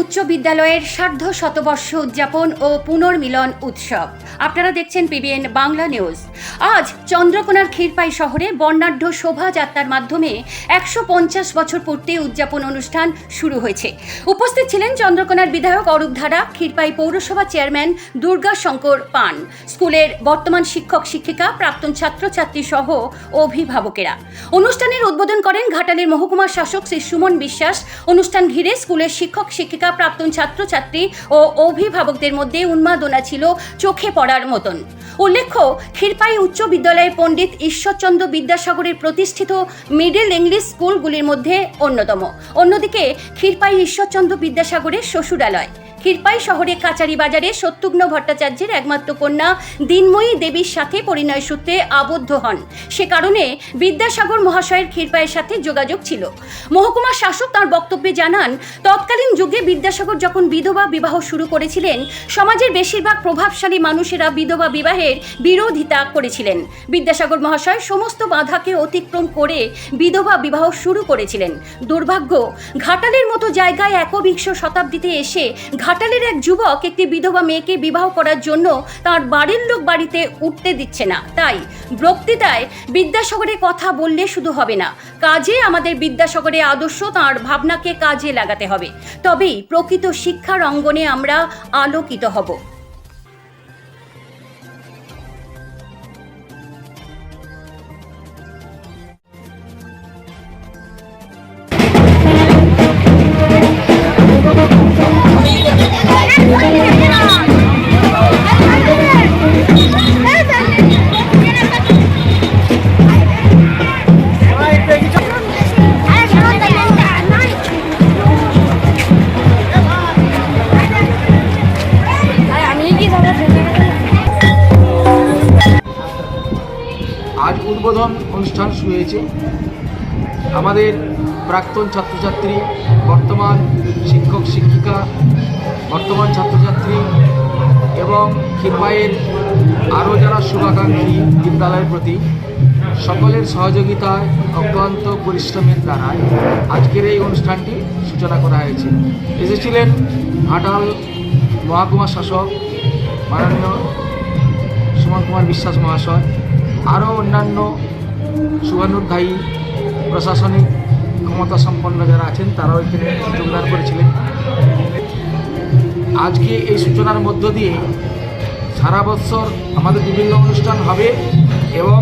উচ্চ বিদ্যালয়ের সার্ধ শতবর্ষ উদযাপন ও পুনর্মিলন উৎসব। আপনারা দেখছেন পিবিএন বাংলা নিউজ। আজ চন্দ্রকোনার ক্ষীরপাই শহরে বর্ণাঢ্য শোভাযাত্রার মাধ্যমে একশো পঞ্চাশ বছর পূর্তি উদযাপন অনুষ্ঠান শুরু হয়েছে। উপস্থিত ছিলেন চন্দ্রকোনার বিধায়ক অরূপ ধারা, ক্ষীরপাই পৌরসভা চেয়ারম্যান দুর্গা শঙ্কর পান, স্কুলের বর্তমান শিক্ষক শিক্ষিকা, প্রাক্তন ছাত্রছাত্রী সহ অভিভাবকেরা। অনুষ্ঠানের উদ্বোধন করেন ঘাটালের মহকুমা শাসক শ্রী সুমন বিশ্বাস। অনুষ্ঠান ঘিরে স্কুলের শিক্ষক শিক্ষিকা প্রাক্তন ছাত্রছাত্রী ও অভিভাবকদের মধ্যে উন্মাদনা ছিল চোখে পড়ার মতন। উল্লেখ্য, ক্ষীরপাই উচ্চ বিদ্যালয়ের পণ্ডিত ঈশ্বরচন্দ্র বিদ্যাসাগরের প্রতিষ্ঠিত মিডল ইংলিশ স্কুলগুলির মধ্যে অন্যতম। অন্যদিকে, ক্ষীরপাই ঈশ্বরচন্দ্র বিদ্যাসাগরের শ্বশুরালয়। ক্ষীরপাই শহরে কাচারি বাজারে সত্যুগ্ন ভট্টাচার্যের একমাত্র কন্যা দিনময়ী দেবীর সাথে পরিণয় সূত্রে আবদ্ধ হন। সে কারণে বিদ্যাসাগর মহাশয়ের ক্ষীরপাইয়ের সাথে যোগাযোগ ছিল। মহকুমা শাসক তার বক্তব্যে জানান, তৎকালীন যুগে বিদ্যাসাগর যখন বিধবা বিবাহ শুরু করেছিলেন, সমাজের বেশিরভাগ প্রভাবশালী মানুষেরা বিধবা বিবাহের বিরোধিতা করেছিলেন। বিদ্যাসাগর মহাশয় সমস্ত বাধাকে অতিক্রম করে বিধবা বিবাহ শুরু করেছিলেন। দুর্ভাগ্য, ঘাটালের মতো জায়গায় একবিংশ শতাব্দীতে এসে ঘাটালের এক যুবক একটি বিধবা মেয়েকে বিবাহ করার জন্য তার বাড়ির লোক বাড়িতে উঠতে দিচ্ছে না। তাই বক্তৃতায় বিদ্যাসাগরের কথা বললে শুধু হবে না, কাজে আমাদের বিদ্যাসাগরের আদর্শ তাঁর ভাবনাকে কাজে লাগাতে হবে। তবেই প্রকৃত শিক্ষার অঙ্গনে আমরা আলোকিত হব। উদ্বোধন অনুষ্ঠান শুরু হয়েছে। আমাদের প্রাক্তন ছাত্রছাত্রী, বর্তমান শিক্ষক, শিক্ষিকা, বর্তমান ছাত্রছাত্রী এবং ক্ষীরপাইয়ের আরও যারা শুভাকাঙ্ক্ষী বিদ্যালয়ের প্রতি, সকলের সহযোগিতায় অক্লান্ত পরিশ্রমের দ্বারা আজকের এই অনুষ্ঠানটি সূচনা করা হয়েছে। এসেছিলেন ঘাটাল মহাকুমা শাসক মাননীয় সুমন কুমার বিশ্বাস মহাশয় আরও অন্যান্য শুভানুধ্যায়ী প্রশাসনিক ক্ষমতা সম্পন্ন যারা আছেন, তারাও এখানে যোগদান করেছিলেন। আজকে এই সূচনার মধ্য দিয়ে সারা বছর আমাদের বিভিন্ন অনুষ্ঠান হবে এবং